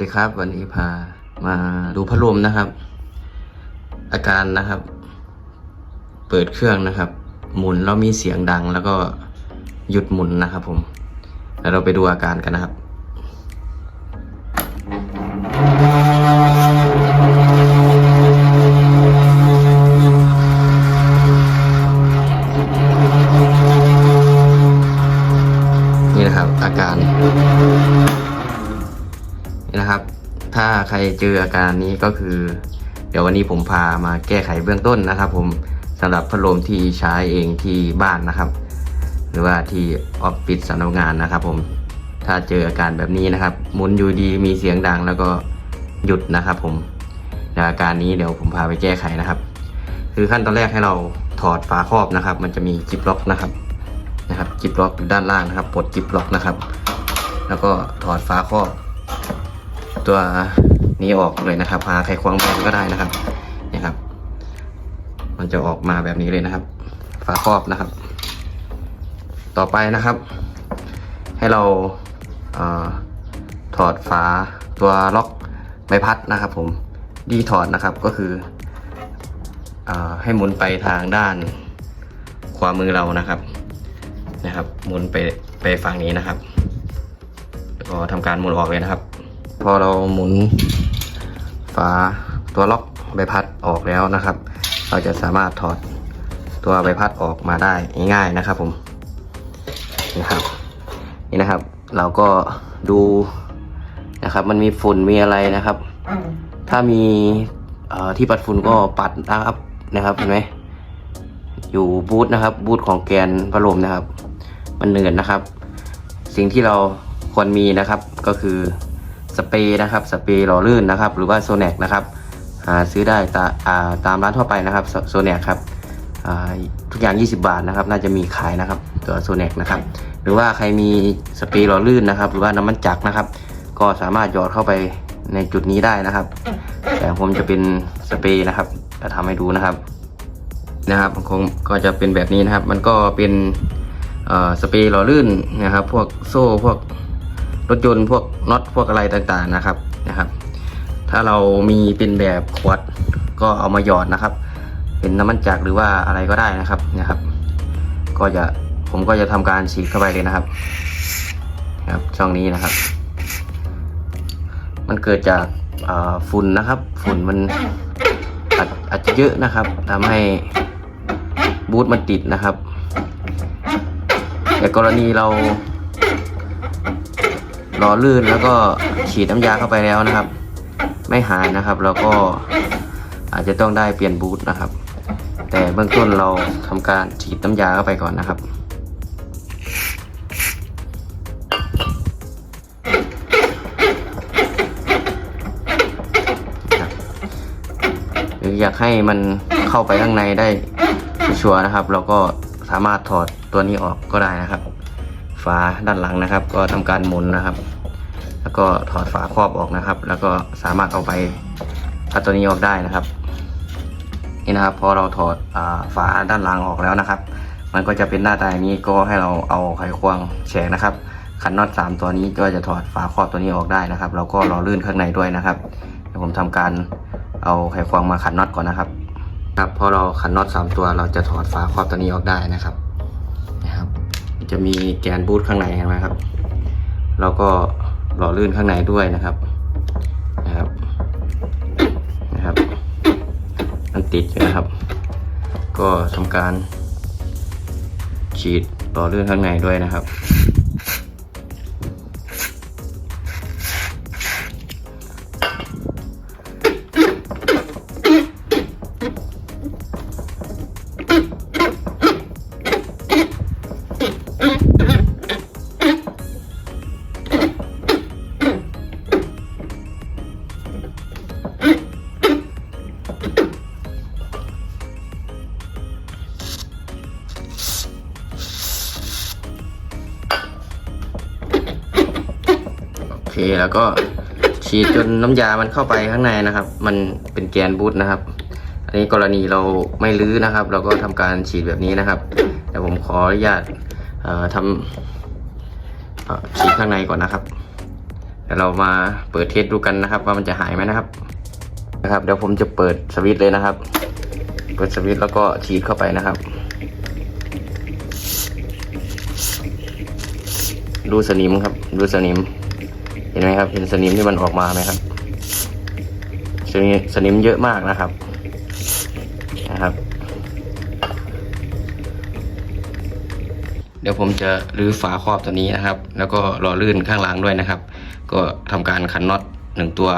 ดีครับ วันนี้พามาดูพัดลมนะครับ อาการนะครับ เปิดเครื่องนะครับ หมุนแล้วมีเสียงดังแล้วก็หยุดหมุนนะครับ ผมแล้วเราไปดูอาการกันนะครับ เจออาการนี้ก็คือ เดี๋ยววันนี้ผมพามาแก้ไขเบื้องต้นนะครับ ผมสำหรับพัดลมที่ใช้เองที่บ้านนะครับ หรือว่าที่ออฟฟิศสำนักงานนะครับ ผมถ้าเจออาการแบบนี้นะครับหมุนอยู่ดีมีเสียงดังแล้วก็หยุดนะครับ ผมอาการนี้เดี๋ยวผมพาไปแก้ไขนะครับ คือขั้นตอนแรกให้เราถอดฝาครอบนะครับ มันจะมีจิปล็อกนะครับนะครับจิปล็อกอยู่ด้านล่างนะครับปลดจิปล็อกนะครับ แล้วก็ถอดฝาครอบตัว นี้ออกเลยนะครับหาไขควงแมนก็ได้นะครับนี่ครับ มันจะออกมาแบบนี้เลยนะครับ ฝาครอบนะครับ ต่อไปนะครับ ให้เราเอถอดฝาตัวล็อกใบพัดนะครับผมดีถอดนะครับก็คืออให้หมุนไปทางด้านขวามือเรานะครับนะครับหมุนไปไปฝั่งนี้นะครับแล้วก็ทำการหมุนออกเลยนะครับ พอเราหมุนาตัวล็อกใบพัดออกแล้วนะครับ เราจะสามารถถอดตัวใบพัดออกมาได้ง่ายๆนะครับผมนะครับนี่นะครับ เราก็ดูนะครับ มันมีฝุ่นมีอะไรนะครับ ถ้ามีที่ปัดฝุ่นก็ปัดนะครับนะครับเห็นไหมอยู่บูธนะครับ บูธของแกนพัดลมนะครับ มันเหนื่อยนะครับ สิ่งที่เราควรมีนะครับก็คือ สเปรย์นะครับสเปรย์หล่อลื่นนะครับ หรือว่าโซเนกนะครับหาซื้อได้ตาอ่ตามร้านทั่วไปนะครับโซเนกครับทุกอย่าง 20 บาทนะครับ น่าจะมีขายนะครับ ตัวโซเนกนะครับ หรือว่าใครมีสเปรย์หล่อลื่นนะครับ หรือว่าน้ำมันจักรนะครับ ก็สามารถหยอดเข้าไปในจุดนี้ได้นะครับ แต่ผมจะเป็นสเปรย์นะครับจะทำให้ดูนะครับนะครับคงก็จะเป็นแบบนี้นะครับ มันก็เป็นสเปรย์หล่อลื่นนะครับ พวกโซ่พวก รถยนต์พวกน็อตพวกอะไรต่างๆนะครับนะครับ ถ้าเรามีเป็นแบบขวดก็เอามาหยอดนะครับ เป็นน้ำมันจักหรือว่าอะไรก็ได้นะครับนะครับ ก็จะผมก็จะทำการฉีดเข้าไปเลยนะครับ ครับช่องนี้นะครับ มันเกิดจากฝุ่นนะครับ ฝุ่นมันอาจอาจจะเยอะนะครับทำให้บูทมันติดนะครับแต่กรณีเรา รอลื่นแล้วก็ฉีดน้ำยาเข้าไปแล้วนะครับ ไม่หายนะครับเราก็อาจจะต้องได้เปลี่ยนบูทนะครับ แต่เบื้องต้นเราทำการฉีดน้ำยาเข้าไปก่อนนะครับหรืออยากให้มันเข้าไปข้างในได้ชัวร์นะครับ เราก็สามารถถอดตัวนี้ออกก็ได้นะครับ ฝาด้านหลังนะครับ ก็ทำการหมุนนะครับ แล้วก็ถอดฝาครอบออกนะครับ แล้วก็สามารถเอาไปพัดตัวนี้ออกได้นะครับ นี่นะครับพอเราถอดอฝาด้านหลังออกแล้วนะครับ มันก็จะเป็นหน้าตาอย่างนี้ก็ให้เราเอาไขควงแฉกนะครับขันน็อตสามตัวนี้ก็จะถอดฝาครอบตัวนี้ออกได้นะครับแล้วก็รอลื่นข้างในด้วยนะครับเดี๋ยวผมทำการเอาไขควงมาขันน็อตก่อนนะครับครับพอเราขันน็อตสามตัวเราจะถอดฝาครอบตัวนี้ออกได้นะครับ จะมีแกนบูทข้างในนะครับ แล้วก็หล่อลื่นข้างในด้วยนะครับนะครับนะครับ มันติดอยู่นะครับ ก็ทำการฉีดหล่อลื่นข้างในด้วยนะครับ เคแล้วก็ฉีดจนน้ำยามันเข้าไปข้างในนะครับ มันเป็นแกนบูทนะครับ อันนี้กรณีเราไม่ลื้อนะครับ เราก็ทำการฉีดแบบนี้นะครับแต่ผมขออนุญาตทำฉีดข้างในก่อนนะครับดี๋ยวเรามาเปิดเทสดูกันนะครับ ว่ามันจะหายไหมนะครับนะครับเดี๋ยวผมจะเปิดสวิตช์เลยนะครับ เปิดสวิตช์แล้วก็ฉีดเข้าไปนะครับ ดูสนิมครับ ดูสนิม เห็นไหมครับ เห็นสนิมที่มันออกมาไหมครับสนิมสนิมเยอะมากนะครับ นะครับ เดี๋ยวผมจะรื้อฝาครอบตัวนี้นะครับ แล้วก็รอลื่นข้างหล่างด้วยนะครับ ก็ทำการขันน็อตหนึ่งตัว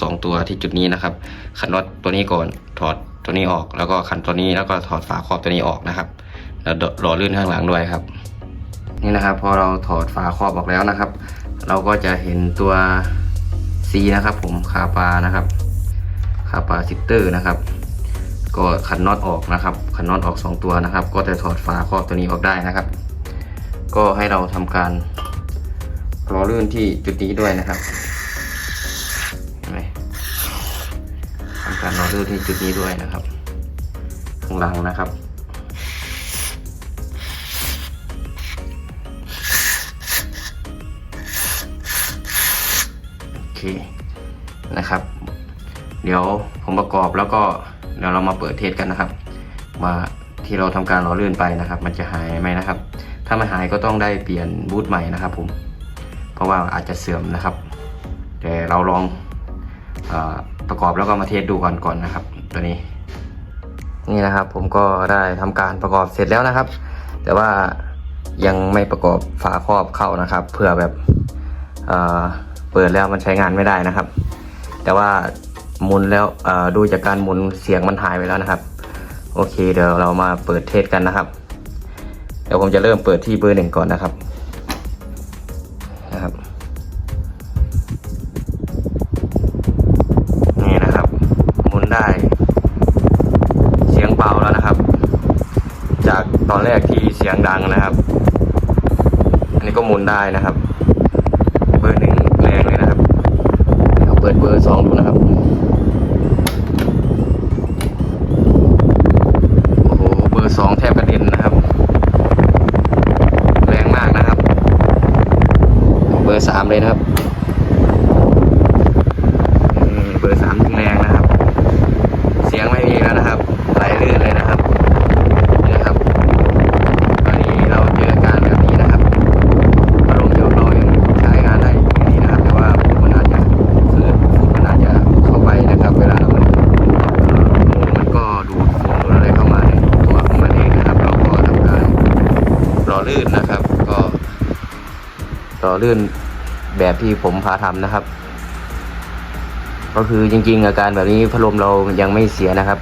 สองตัวที่จุดนี้นะครับ ขันน็อตตัวนี้ก่อนถอดตัวนี้ออก แล้วก็ขันตัวนี้แล้วก็ถอดฝาครอบตัวนี้ออกนะครับแล้วรอลื่นข้างหลังด้วยครับ นี่นะครับ พอเราถอดฝาครอบออกแล้วนะครับ เราก็จะเห็นตัว C นะครับ ผมคาปานะครับคาปาซิเตอร์นะครับ ก็ขันน็อตออกนะครับ ขันน็อตออก 2 ตัวนะครับ ก็จะถอดฝาครอบตัวนี้ออกได้นะครับ ก็ให้เราทำการรอลื่นที่จุดนี้ด้วยนะครับเห็นไหมทำการรอลื่นที่จุดนี้ด้วยนะครับ ข้างหลังนะครับ เคนะครับ เดี๋ยวผมประกอบแล้วก็เดี๋ยวเรามาเปิดเทสกันนะครับว่าที่เราทำการล้อเลื่อนไปนะครับ มันจะหายไหมนะครับ ถ้าไม่หายก็ต้องได้เปลี่ยนบูทใหม่นะครับผมเพราะว่าอาจจะเสื่อมนะครับ แต่เราลองอประกอบแล้วก็มาเทสดูก่อนก่อนนะครับ ตัวนี้ นี่นะครับ ผมก็ได้ทำการประกอบเสร็จแล้วนะครับ แต่ว่ายังไม่ประกอบฝาครอบเข้านะครับเพื่อแบบอ่อ เปิดแล้วมันใช้งานไม่ได้นะครับ แต่ว่าหมุนแล้วดูจากการหมุนเสียงมันหายไปแล้วนะครับ โอเค เดี๋ยวเรามาเปิดเทสกันนะครับ เดี๋ยวผมจะเริ่มเปิดที่เบอร์หนึ่งก่อนนะครับนะครับนี่นะครับหมุนได้ เสียงเบาแล้วนะครับ จากตอนแรกที่เสียงดังนะครับ อันนี้ก็หมุนได้นะครับอร์หนึ่งแรงเลยนะครับ เบอร์สองดูนะครับโอ้โหเบอร์สองแทบกระเด็นนะครับ แรงมากนะครับ เบอร์สามเลยนะครับเบอร์สามยิ่งแรงนะครับ เสียงไม่มีแล้วนะครับ ไหลลื่นเลยนะครับ นี่นะครับ ตอนนี้เราเจออาการแบบนี้นะครับอารมณ์ของเรายังใช้งานได้ดีนะครับ แต่ว่าฝุ่นมันอาจจะเกิดฝุ่นมันอาจจะเข้าไปนะครับ เวลามันเอ่อหมุนมันก็ดูดฝุ่นดูดอะไรเข้ามาในตัวของมันเองนะครับ เราก็ทำการรอลื่นนะครับ ก็ร อลื่นแบบที่ผมพาทำนะครับ ก็คือจริง ๆ อาการแบบนี้พัดลมเรายังไม่เสียนะครับ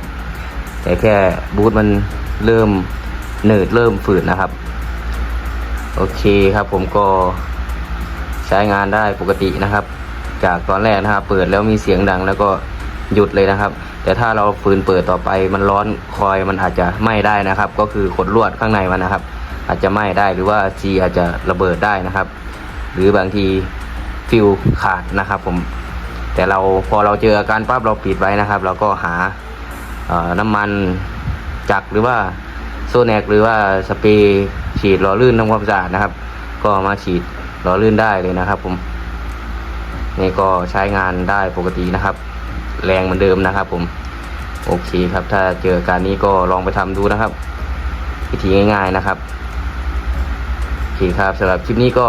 แต่แค่บูทมันเริ่มหนืดเริ่มฝืดนะครับ โอเคครับผมก็ใช้งานได้ปกตินะครับ จากตอนแรกนะครับ เปิดแล้วมีเสียงดังแล้วก็หยุดเลยนะครับ แต่ถ้าเราฝืนเปิดต่อไปมันร้อนคอยมันอาจจะไหม้ได้นะครับ ก็คือขดลวดข้างในมันนะครับ อาจจะไหม้ได้หรือว่าซีอาจจะระเบิดได้นะครับ หรือบางทีฟิวขาดนะครับผมแต่เราพอเราเจออาการปั๊บเราปิดไว้นะครับ เราก็หาน้ำมันจักรหรือว่าโซแนกหรือว่าสเปรย์ฉีดหล่อลื่นทำความสะอาดนะครับ ก็มาฉีดหล่อลื่นได้เลยนะครับ ผมนี่ก็ใช้งานได้ปกตินะครับ แรงเหมือนเดิมนะครับ ผมโอเคครับ ถ้าเจออาการนี้ก็ลองไปทำดูนะครับ วิธีง่าย ๆนะครับโอเคครับสำหรับคลิปนี้ก็